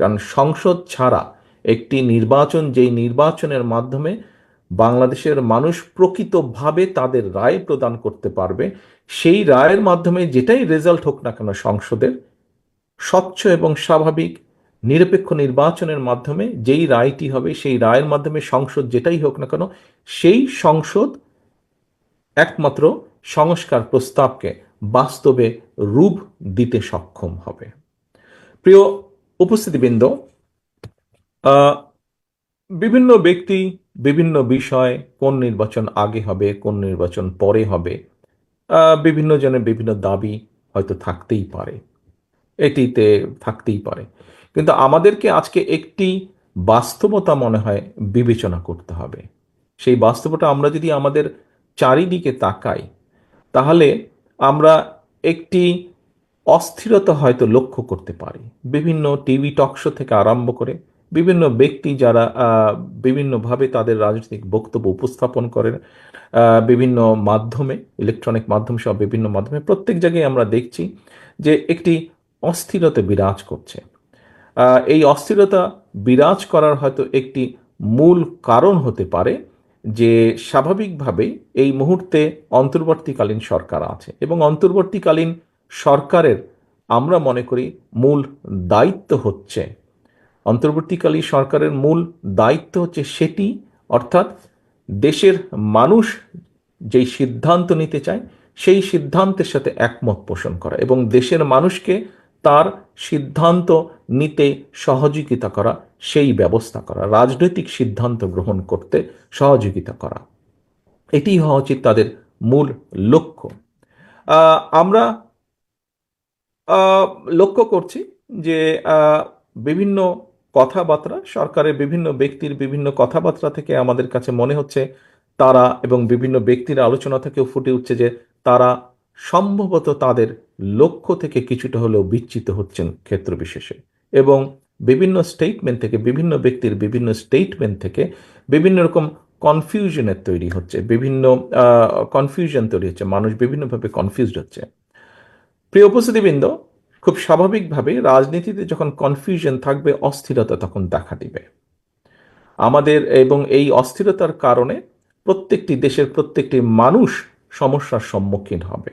কারণ সংসদ ছাড়া একটি নির্বাচন, যেই নির্বাচনের মাধ্যমে বাংলাদেশের মানুষ প্রকৃতভাবে তাদের রায় প্রদান করতে পারবে, সেই রায়ের মাধ্যমে যেটাই রেজাল্ট হোক না কেন সংসদের, স্বচ্ছ এবং স্বাভাবিক, নিরপেক্ষ নির্বাচনের মাধ্যমে যেই রায়টি হবে, সেই রায়ের মাধ্যমে সংসদ যেটাই হোক না কেন, সেই সংসদ একমাত্র সংস্কার প্রস্তাবকে বাস্তবে রূপ দিতে সক্ষম হবে। প্রিয় উপস্থিতিবৃন্দ বিভিন্ন ব্যক্তি বিভিন্ন বিষয়, কোন নির্বাচন আগে হবে, কোন নির্বাচন পরে হবে বিভিন্ন জনের বিভিন্ন দাবি হয়তো থাকতেই পারে। এটিতে থাকতেই পারে। কিন্তু আমাদেরকে আজকে একটি বাস্তবতা মনে হয় বিবেচনা করতে হবে। সেই বাস্তবতা আমরা যদি আমাদের চারিদিকে তাকাই, তাহলে আমরা একটি অস্থিরতা হয়তো লক্ষ্য করতে পারি। বিভিন্ন টিভি টকশো থেকে আরম্ভ করে বিভিন্ন ব্যক্তি যারা বিভিন্নভাবে তাদের রাজনৈতিক বক্তব্য উপস্থাপন করেন বিভিন্ন মাধ্যমে, ইলেকট্রনিক মাধ্যম সহ বিভিন্ন মাধ্যমে, প্রত্যেক জায়গায় আমরা দেখছি যে একটি অস্থিরতা বিরাজ করছে। এই অস্থিরতা বিরাজ করার হয়তো একটি মূল কারণ হতে পারে যে স্বাভাবিকভাবেই এই মুহূর্তে অন্তর্বর্তীকালীন সরকার আছে এবং অন্তর্বর্তীকালীন সরকারের, আমরা মনে করি, মূল দায়িত্ব হচ্ছে। অন্তর্বর্তীকালীন সরকারের মূল দায়িত্ব হচ্ছে সেটি, অর্থাৎ দেশের মানুষ যেই সিদ্ধান্ত নিতে চায়, সেই সিদ্ধান্তের সাথে একমত পোষণ করা এবং দেশের মানুষকে তার সিদ্ধান্ত নিতে সহযোগিতা করা, সেই ব্যবস্থা করা, রাজনৈতিক সিদ্ধান্ত গ্রহণ করতে সহযোগিতা করা। এটি হওয়া উচিত তাদের মূল লক্ষ্য। আমরা লক্ষ্য করছি যে বিভিন্ন কথাবার্তা, সরকারের বিভিন্ন ব্যক্তির বিভিন্ন কথাবার্তা থেকে আমাদের কাছে মনে হচ্ছে তারা এবং বিভিন্ন ব্যক্তির আলোচনা থেকেও ফুটে উঠছে যে তারা সম্ভবত তাদের লক্ষ্য থেকে কিছুটা হলেও বিচ্যুত হচ্ছেন ক্ষেত্র বিশেষে। এবং বিভিন্ন স্টেটমেন্ট থেকে, বিভিন্ন ব্যক্তির বিভিন্ন স্টেটমেন্ট থেকে বিভিন্ন রকম কনফিউশনের তৈরি হচ্ছে, বিভিন্ন কনফিউশন তৈরি হচ্ছে, মানুষ বিভিন্নভাবে কনফিউজড হচ্ছে। প্রিয় উপস্থিতিবৃন্দ, খুব স্বাভাবিকভাবে রাজনীতিতে যখন কনফিউশন থাকবে, অস্থিরতা তখন দেখা দিবে। আমাদের এবং এই অস্থিরতার কারণে প্রত্যেকটি দেশের প্রত্যেকটি মানুষ সমস্যার সম্মুখীন হবে।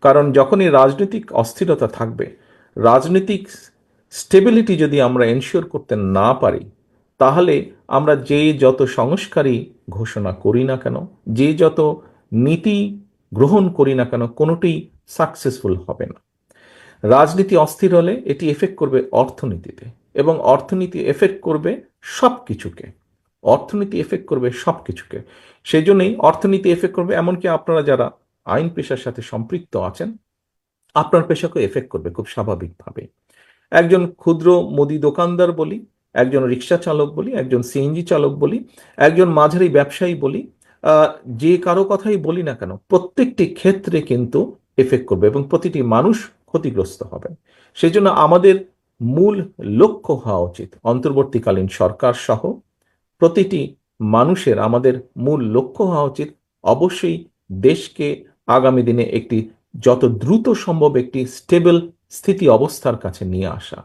কারণ যখনই রাজনৈতিক অস্থিরতা থাকবে, রাজনৈতিক স্টেবিলিটি যদি আমরা এনশিওর করতে না পারি, তাহলে আমরা যে যত সংস্কারই ঘোষণা করি না কেন, যে যত নীতি গ্রহণ করি না কেন কোনোটি সাকসেসফুল হবে না। রাজনীতি অস্থির হলে এটি এফেক্ট করবে অর্থনীতিতে এবং অর্থনীতি এফেক্ট করবে সব কিছুকে অর্থনীতি এফেক্ট করবে সব কিছুকে সেই জন্যই অর্থনীতি এফেক্ট করবে এমনকি আপনারা যারা আইন পেশার সাথে সম্পৃক্ত আছেন, আপনার পেশাকে এফেক্ট করবে খুব স্বাভাবিকভাবে একজন ক্ষুদ্র মুদি দোকানদার বলি, একজন রিক্সা চালক বলি, একজন সিএনজি চালক বলি, একজন মাঝারি ব্যবসায়ী বলি যে কারও কথাই বলি না কেন, প্রত্যেকটি ক্ষেত্রে কিন্তু এফেক্ট করবে এবং প্রতিটি মানুষ ক্ষতিগ্রস্ত হবে। সেই জন্য আমাদের মূল লক্ষ্য হওয়া উচিত। অন্তর্বর্তীকালীন সরকার সহ প্রতিটি মানুষের আমাদের মূল লক্ষ্য হওয়া উচিত। অবশ্যই দেশকে আগামী দিনে একটি যত দ্রুত সম্ভব একটি স্টেবল স্থিতি অবস্থার কাছে নিয়ে আসা।